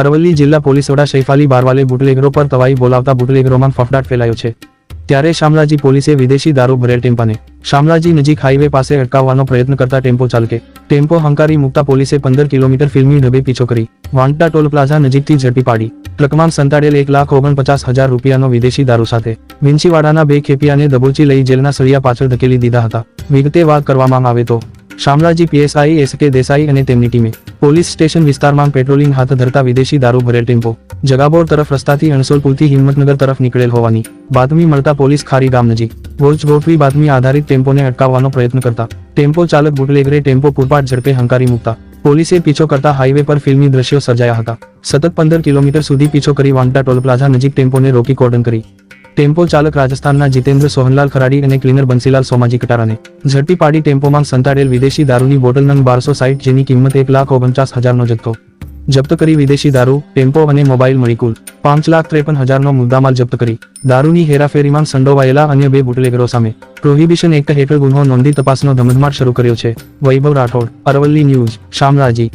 અરવલ્લી જિલ્લા પોલીસ વડા શૈફાલી બારવાલે બુટલેગરો પર તવાઈ બોલાવતા બુટલેગરોમાં ફફડાટ ફેલાયો છે. ત્યારે શામલાજી પોલીસે વિદેશી દારૂ ભરેલ ટેમ્પાને શામલાજી નજીક હાઈવે પાસે અટકાવવાનો પ્રયત્ન કરતા ટેમ્પો ચાલકે ટેમ્પો હંકારી મુકતા પોલીસે પંદર કિલોમીટર ફિલ્મી ઢબે પીછો કરી વાંટા ટોલ પ્લાઝા નજીકથી ઝડપી પાડી. ટ્રકમાં સંતાડેલ એક લાખ ઓગણપચાસ હજાર રૂપિયાનો વિદેશી દારૂ સાથે વિંછીવાડાના બે ખેપિયાને દબોચી લઈ જેલના સળિયા પાછળ ધકેલી દીધા હતા. વિગતે વાત કરવામાં આવે તો શામળાજી પીએસઆઈ, એસ દેસાઈ અને તેમની ટીમે પોલીસ સ્ટેશન વિસ્તારમાં પેટ્રોલિંગ હાથ ધરતા વિદેશી દારૂ ભરેલ ટેમ્પો જગાબોર તરફ રસ્તાથી અણસોલ પુલથી હિંમતનગર તરફ નીકળેલ હોવાની બાતમી મળતા પોલીસ ખારી ગામ નજીક વોચ ગોઠવી બાતમી આધારિત ટેમ્પોને અટકાવવાનો પ્રયત્ન કરતા ટેમ્પો ચાલક બુટલેગરે ટેમ્પો પૂરપાટ ઝડપે હંકારી મૂકતા પોલીસે પીછો કરતા હાઈવે પર ફિલ્મી દ્રશ્યો સર્જાયા હતા. સતત પંદર કિલોમીટર સુધી પીછો કરી વાંટા ટોલ પ્લાઝા નજીક ટેમ્પોને રોકી કોર્ડન કરી. ટેમ્પો ચાલક રાજસ્થાનના જીતેન્દ્ર સોહનલાલ ખરાડી અને ક્લીનર બંસીલાલ સોમાજી કટારાને. ઝડપી પાડી ટેમ્પોમાં સંતાડેલ વિદેશી દારૂની બોટલ નંગ બારસો સાઈઠ જેની કિંમત એક લાખ ઓગણચાસ હજારનો જથ્થો. જપ્ત કરી વિદેશી દારૂ, ટેમ્પો અને મોબાઈલ મળી કુલ પાંચ લાખ ત્રેપન હજારનો મુદ્દામાલ જપ્ત કરી. દારૂની હેરાફેરીમાં સંડોવાયેલા અન્ય બે બુટલેગરો સામે. પ્રોહિબિશન એક્ટ હેઠળ ગુનો નોંધી તપાસનો ધમધમાટ શરૂ કર્યો છે. વૈભવ રાઠોડ, અરવલ્લી ન્યૂઝ, શામળાજી.